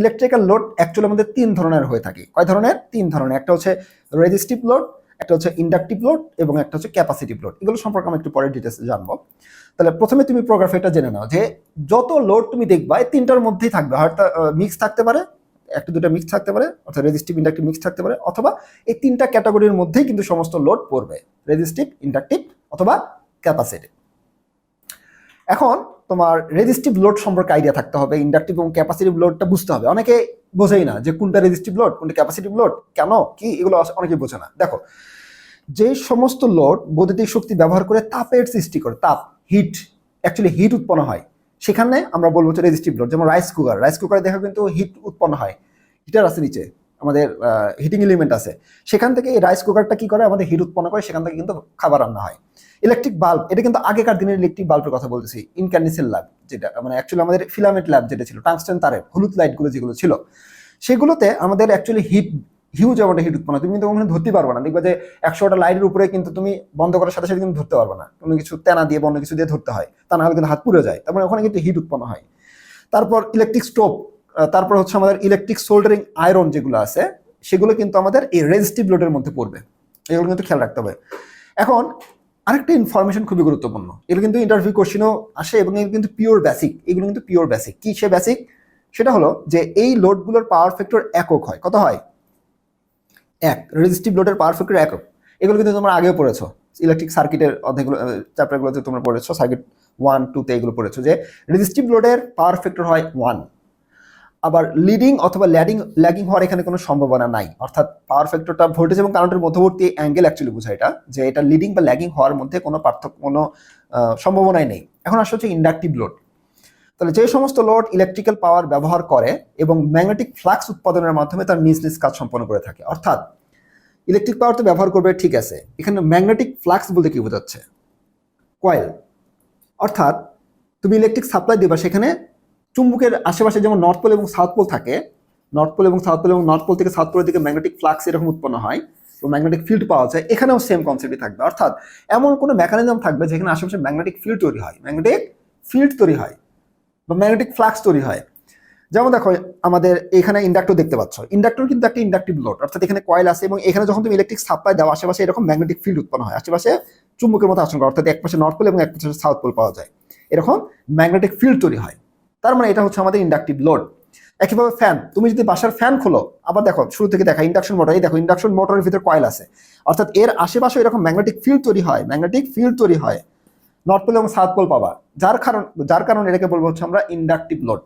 Electrical load actually আমাদের তিন ধরনের হয়ে থাকে। কয় ধরনের? তিন ধরনের। একটা হচ্ছে রেজিস্টিভ লোড একটা হচ্ছে ইন্ডাকটিভ লোড এবং একটা হচ্ছে ক্যাপাসিটিভ লোড এগুলো সম্পর্কে আমি একটু পরে ডিটেলস জানব। তাহলে প্রথমে তুমি প্রোগ্রাফিটা জেনে নাও যে যত লোড তুমি দেখবা, এই তিনটার মধ্যেই থাকবে। হয়তো মিক্স থাকতে পারে, একটা দুটো মিক্স থাকতে পারে অর্থাৎ রেজিস্টিভ ইন্ডাকটিভ মিক্স থাকতে পারে, অথবা এই তিনটা ক্যাটাগরির মধ্যেই কিন্তু সমস্ত লোড পড়বে। রেজিস্টিভ ইন্ডাকটিভ অথবা ক্যাপাসিটিভ এখন তোমার রেজিস্টিভ লোড সম্পর্কে আইডিয়া থাকতে হবে ইন্ডাকটিভ এবং ক্যাপাসিটিভ লোডটা বুঝতে হবে। অনেকে বোঝেই না যে কোনটা রেজিস্টিভ লোড কোনটা ক্যাপাসিটিভ লোড কেন, কি, এগুলো অনেকে বোঝে না। দেখো, যে সমস্ত লোড বৈদ্যুতিক শক্তি ব্যবহার করে তাপের সৃষ্টি করে, তাপ হিট অ্যাকচুয়ালি হিট উৎপন্ন হয়। সেখানে আমরা বলব হচ্ছে রেজিস্টিভ লোড যেমন রাইস কুকার রাইস কুকারে দেখা কিন্তু হিট উৎপন্ন হয়। হিটার আছে নিচে। আমাদের হিটিং এলিমেন্ট আছে। সেখান থেকে এই রাইস কুকারটা কি করে? আমাদের হিট উৎপন্ন করে, সেখান থেকে কিন্তু খাবার রান্না হয়। ইলেকট্রিক বাল্ব এটা কিন্তু আগেকার দিনের ইলেকট্রিক বাল্বের কথা বলতেছি ইনক্যান্ডিসেল ল্যাব যেটা মানে অ্যাকচুয়ালি আমাদের ফিলামেন্ট ল্যাব যেটা ছিল টাংস্টেন তারের, হলুদ লাইটগুলো যেগুলো ছিল, সেগুলোতে আমাদের অ্যাকচুয়ালি হিট হিউজ অ্যামাউন্টে হিট উৎপন্ন তুমি কিন্তু ওখানে ধরতে পারবে না, দেখবে যে একশোটা লাইটের উপরে কিন্তু তুমি বন্ধ করার সাথে সাথে কিন্তু ধরতে পারবে না। কোনো কিছু তেনা দিয়ে অন্য কিছু দিয়ে ধরতে হয়, তা না হলে কিন্তু হাত পুড়ে যায় তারপরে ওখানে কিন্তু হিট উৎপন্ন হয়। তারপর ইলেকট্রিক স্টোভ তারপর হচ্ছে আমাদের ইলেকট্রিক সোল্ডারিং আয়রন যেগুলো আছে, সেগুলো কিন্তু আমাদের এই রেজিস্টিভ লোডের মধ্যে পড়বে। এগুলো কিন্তু খেয়াল রাখতে হবে। এখন আরেকটা ইনফরমেশন খুবই গুরুত্বপূর্ণ। এগুলো কিন্তু ইন্টারভিউ কোশ্চেনও আসে এবং এগুলো কিন্তু পিওর বেসিক এগুলো কিন্তু পিওর বেসিক কী সে বেসিক সেটা হলো যে এই লোডগুলোর পাওয়ার ফ্যাক্টর একক হয়। কত হয়? এক। রেজিস্টিভ লোডের পাওয়ার ফ্যাক্টর একক। এগুলো কিন্তু তোমরা আগেও পড়েছো। ইলেকট্রিক সার্কিটের অর্ধেকগুলো চ্যাপ্টারগুলোতে তোমরা পড়েছো। সার্কিট ওয়ান টুতে এগুলো পড়েছো যে রেজিস্টিভ লোডের পাওয়ার ফ্যাক্টর হয় ওয়ান আবার লিডিং অথবা ল্যাডিং ল্যাগিং হওয়ার এখানে কোনো সম্ভাবনা নাই। অর্থাৎ পাওয়ার ফ্যাক্টরটা ভোল্টেজ এবং কারেন্টের মধ্যবর্তী অ্যাঙ্গেল অ্যাকচুয়ালি বোঝায় এটা, যে এটা লিডিং বা ল্যাগিং হওয়ার মধ্যে কোনো পার্থক্য, কোনো সম্ভাবনাই নেই। এখন আসলে হচ্ছে ইন্ডাকটিভ লোড তাহলে যে সমস্ত লোড ইলেকট্রিক্যাল পাওয়ার ব্যবহার করে এবং ম্যাগনেটিক ফ্লাক্স উৎপাদনের মাধ্যমে তার নিজ নিজ কাজ সম্পন্ন করে থাকে। অর্থাৎ ইলেকট্রিক পাওয়ার তো ব্যবহার করবে, ঠিক আছে। এখানে ম্যাগনেটিক ফ্লাক্স বলতে কি বোঝাচ্ছে? কয়েল অর্থাৎ তুমি ইলেকট্রিক সাপ্লাই দেবা সেখানে চুম্বকের আশেপাশে যেমন নর্থ পোল এবং সাউথ পোল থাকে নর্থ পোল এবং সাউথ পোল এবং নর্থ পোল থেকে সাউথ পোলের দিকে ম্যাগনেটিক ফ্লাক্স এরকম উৎপন্ন হয় এবং ম্যাগনেটিক ফিল্ড পাওয়া যায়, এখানেও সেম কনসেপ্টই থাকবে। অর্থাৎ এমন কোনো মেকানিজম থাকবে যেখানে আশেপাশে ম্যাগনেটিক ফিল্ড তৈরি হয় ম্যাগনেটিক ফিল্ড তৈরি হয় বা ম্যাগনেটিক ফ্লাক্স তৈরি হয়। যেমন দেখো, আমাদের এখানে ইন্ডাক্টর দেখতে পাচ্ছ। ইন্ডাক্টর কিন্তু একটা ইন্ডাকটিভ লোড অর্থাৎ এখানে কয়েল আছে এবং এখানে যখন তুমি ইলেকট্রিক সাপ্লাই দাও, আশেপাশে এরকম ম্যাগনেটিক ফিল্ড উৎপন্ন হয়। আশেপাশে চুম্বকের মতো আচরণ করে, অর্থাৎ এক পাশে নর্থ পোল এবং এক পাশে সাউথ পোল পাওয়া যায়। এরকম ম্যাগনেটিক ফিল্ড তৈরি হয়। তার মানে এটা হচ্ছে আমাদের ইন্ডাকটিভ লোড একইভাবে ফ্যান তুমি যদি বাসার ফ্যান খোলো, আবার দেখো, শুরু থেকে দেখা ইন্ডাকশন মোটর এই দেখো ইন্ডাকশন মোটরের ভিতরে কয়েল আছে। অর্থাৎ এর আশেপাশে এরকম ম্যাগনেটিক ফিল্ড তৈরি হয় ম্যাগনেটিক ফিল্ড তৈরি হয় নর্থ পোল এবং সাউথ পোল পাবা। যার কারণ, যার কারণে এটাকে বলব হচ্ছে আমরা ইন্ডাকটিভ লোড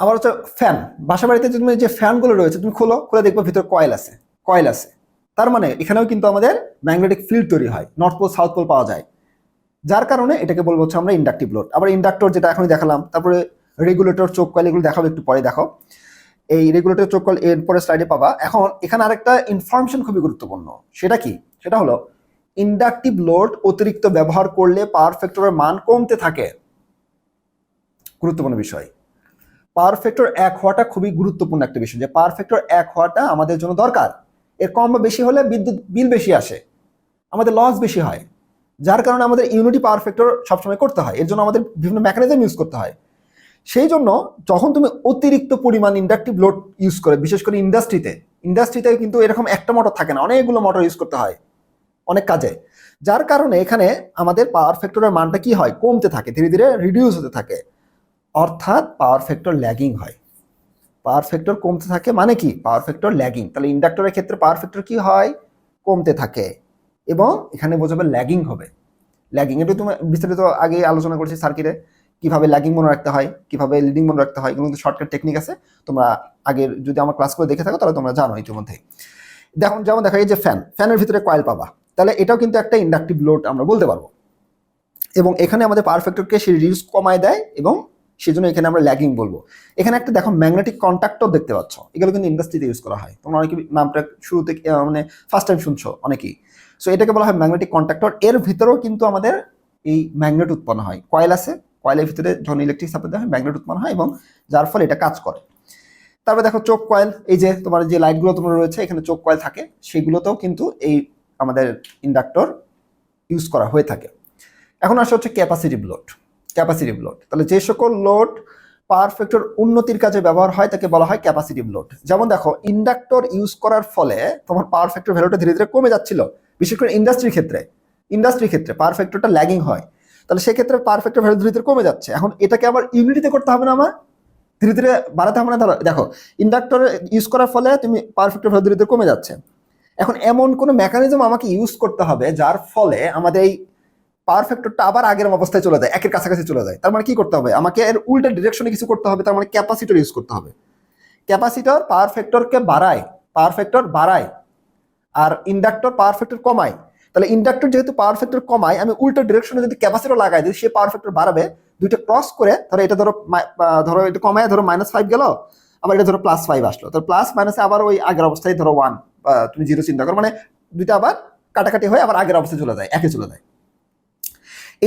আবার হচ্ছে ফ্যান বাসা বাড়িতে তুমি যে ফ্যানগুলো রয়েছে, তুমি খোলো, খুলে দেখবে ভিতরে কয়েল আছে কয়েল আছে। তার মানে এখানেও কিন্তু আমাদের ম্যাগনেটিক ফিল্ড তৈরি হয় নর্থ পোল সাউথ পোল পাওয়া যায়। যার কারণে এটাকে বলব হচ্ছে আমরা ইন্ডাকটিভ লোড আবার ইন্ডাক্টর যেটা এখনই দেখালাম, তারপরে রেগুলেটর চোখ কয়েল এগুলো দেখাবো, একটু পরে দেখো। এই রেগুলেটর চোখ কয়েল এরপরে স্লাইডে পাবা। এখন এখানে আরেকটা ইনফরমেশন খুবই গুরুত্বপূর্ণ, সেটা কি? সেটা হলো ইন্ডাকটিভ লোড অতিরিক্ত ব্যবহার করলে পাওয়ার ফ্যাক্টরের মান কমতে থাকে। গুরুত্বপূর্ণ বিষয়। পাওয়ার ফ্যাক্টর এক হওয়াটা খুবই গুরুত্বপূর্ণ একটা বিষয় যে পাওয়ার ফ্যাক্টর এক হওয়াটা আমাদের জন্য দরকার। এর কম বা বেশি হলে বিদ্যুৎ, বিল বেশি আসে। আমাদের লস বেশি হয়। যার কারণে আমাদের ইউনিটি পাওয়ার ফ্যাক্টর সবসময় করতে হয়। এর জন্য আমাদের বিভিন্ন মেকানিজম ইউজ করতে হয়। সেই জন্য যখন তুমি অতিরিক্ত পরিমাণ ইন্ডাকটিভ লোড ইউজ করে, বিশেষ করে ইন্ডাস্ট্রিতে ইন্ডাস্ট্রিতে কিন্তু এরকম একটা মোটর থাকে না, অনেকগুলো মোটর ইউজ করতে হয় অনেক কাজে। যার কারণে এখানে আমাদের পাওয়ার ফ্যাক্টরের মানটা কি হয়? কমতে থাকে, ধীরে ধীরে রিডিউস হতে থাকে। অর্থাৎ পাওয়ার ফ্যাক্টর ল্যাগিং হয়। পাওয়ার ফ্যাক্টর কমতে থাকে মানে কি? পাওয়ার ফ্যাক্টর ল্যাগিং তাহলে ইন্ডাক্টরের ক্ষেত্রে পাওয়ার ফ্যাক্টর কি হয়? কমতে থাকে। এবং এখানে বোঝাবে ল্যাগিং হবে। ল্যাগিং এটা তুমি বিস্তারিত আগে আলোচনা করেছি সার্কিটে কীভাবে ল্যাগিং মনে রাখতে হয়, কীভাবে লিডিং মনে রাখতে হয়, এগুলো কিন্তু শর্টকাট টেকনিক আছে। তোমরা আগের যদি আমার ক্লাস করে দেখে থাকো, তাহলে তোমরা জানো ইতিমধ্যে। দেখো, যেমন দেখা যায় যে ফ্যান ফ্যানের ভিতরে কয়েল পাবা। তাহলে এটাও কিন্তু একটা ইন্ডাকটিভ লোড আমরা বলতে পারব। এবং এখানে আমাদের পাওয়ার ফ্যাক্টরকে সে রিডিউস কমায় দেয় এবং সেজন্য এখানে আমরা ল্যাগিং বলব। এখানে একটা দেখো ম্যাগনেটিক কন্ট্যাক্টর দেখতে পাচ্ছ। এগুলো কিন্তু ইন্ডাস্ট্রিতে ইউজ করা হয়। তোমরা অনেকে নামটা শুরু থেকে মানে ফার্স্ট টাইম শুনছো অনেকেই। সো এটাকে বলা হয় ম্যাগনেটিক কন্ট্যাক্টর এর ভিতরেও কিন্তু আমাদের এই ম্যাগনেট উৎপন্ন হয়। কয়েল আছে, কয়েলের ভিতরে যখন ইলেকট্রিক সাপ্লাই দেওয়া হয় ম্যাগনেট উৎপন্ন হয় এবং যার ফলে এটা কাজ করে। তারপরে দেখো চোখ কয়েল, এই যে তোমার যে লাইটগুলো তোমার রয়েছে, এখানে চোখ কয়েল থাকে, সেগুলোতেও কিন্তু এই আমাদের ইন্ডাক্টর ইউজ করা হয়ে থাকে। এখন আসা হচ্ছে ক্যাপাসিটিভ লোড ক্যাপাসিটিভ লোড তাহলে যে সকল লোড পারফেক্টর উন্নতির কাজে ব্যবহার হয়, তাকে বলা হয় ক্যাপাসিটিভ লোড যেমন দেখো ইন্ডাক্টর ইউজ করার ফলে তোমার পাওয়ার ভ্যালুটা ধীরে ধীরে কমে যাচ্ছিল, বিশেষ করে ইন্ডাস্ট্রির ক্ষেত্রে। ইন্ডাস্ট্রির ক্ষেত্রে পাওয়ার ফ্যাক্টরটা ল্যাগিং হয়। তাহলে সেক্ষেত্রে পাওয়ার ফ্যাক্টর ভ্যালু ধীরে ধীরে কমে যাচ্ছে। এখন এটাকে আবার ইউনিটিতে করতে হবে না আমার? ধীরে ধীরে বাড়াতে হবে না? দেখো ইন্ডাক্টর ইউজ করার ফলে তুমি পাওয়ার ফ্যাক্টর ভ্যালু ধীরে ধীরে কমে যাচ্ছে। এখন এমন কোনো মেকানিজম আমাকে ইউজ করতে হবে, যার ফলে আমাদের এই পাওয়ার ফ্যাক্টরটা আবার আগের অবস্থায় চলে যায়, একের কাছাকাছি চলে যায়। তার মানে কি করতে হবে? আমাকে এর উল্টা ডিরেকশনে কিছু করতে হবে, তার মানে ক্যাপাসিটর ইউজ করতে হবে। ক্যাপাসিটর পাওয়ার ফ্যাক্টরকে বাড়ায় পাওয়ার ফ্যাক্টর বাড়ায়, আর ইন্ডাক্টর পাওয়ার ফ্যাক্টর কমায়। তাহলে ইন্ডাক্টর যেহেতু পাওয়ার ফ্যাক্টর কমায়, আমি উল্টো ডিরেকশনে যদি ক্যাপাসিটর লাগাই দিই সে পাওয়ার ফ্যাক্টর বাড়াবে, দুইটা ক্রস করে ধরো এটা ধরো ধরো এটা কমায়, ধরো মাইনাস ফাইভ গেল, আবার এটা ধরো প্লাস ফাইভ আসলো। তো প্লাস মাইনাসে আবার ওই আগের অবস্থায় ধরো ওয়ান তুমি জিরো চিন্তা করো মানে দুইটা আবার কাটাকাটি হয়ে আবার আগের অবস্থায় চলে যায়, একে চলে যায়।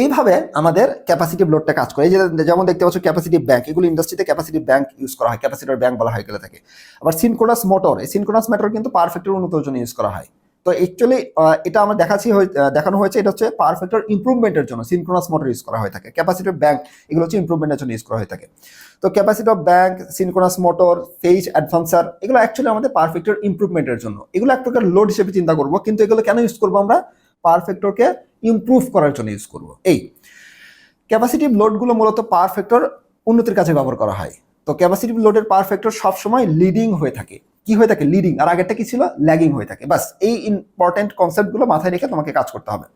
এইভাবে আমাদের ক্যাপাসিটিভ লোডটা কাজ করে। যেমন দেখতে পাচ্ছ ক্যাপাসিটিভ ব্যাংক এগুলো ইন্ডাস্ট্রিতে ক্যাপাসিটিভ ব্যাংক ইউজ করা হয় ক্যাপাসিটর ব্যাংক বলা হয় গেলে থাকে। আবার সিনকোনাস মোটর এই সিনকোনাস মোটর কিন্তু পারফেক্টের উন্নতির জন্য ইউজ করা হয়। তো অ্যাকচুয়ালি এটা আমরা দেখাচ্ছি দেখানো হয়েছে, এটা হচ্ছে পারফেক্টর ইমপ্রুভমেন্টের জন্য সিনক্রোনাস মোটর ইউজ করা হয়ে থাকে। ক্যাপাসিটিভ ব্যাংক এগুলো হচ্ছে ইমপ্রুভমেন্টের জন্য ইউজ করা হয়ে থাকে। তো capacitor bank synchronous motor phase advancer এগুলো অ্যাকচুয়ালি আমাদের পারফেক্টর ইমপ্রুভমেন্টের জন্য। এগুলো এক প্রকার লোড হিসেবে চিন্তা করব, কিন্তু এগুলো কেন ইউজ করব আমরা? পারফেক্টরকে ইম্প্রুভ করার জন্য ইউজ করব। এই ক্যাপাসিটিভ লোডগুলো মূলত পাওয়ার ফ্যাক্টর উন্নতির কাছে ব্যবহার করা হয়। তো ক্যাপাসিটিভ লোডের পাওয়ার ফ্যাক্টর সবসময় লিডিং হয়ে থাকে। কি হয়ে থাকে? লিডিং আর আগেরটা কি ছিল? ল্যাগিং হয়ে থাকে। বাস এই ইম্পর্টেন্ট কনসেপ্টগুলো মাথায় রেখে তোমাকে কাজ করতে হবে।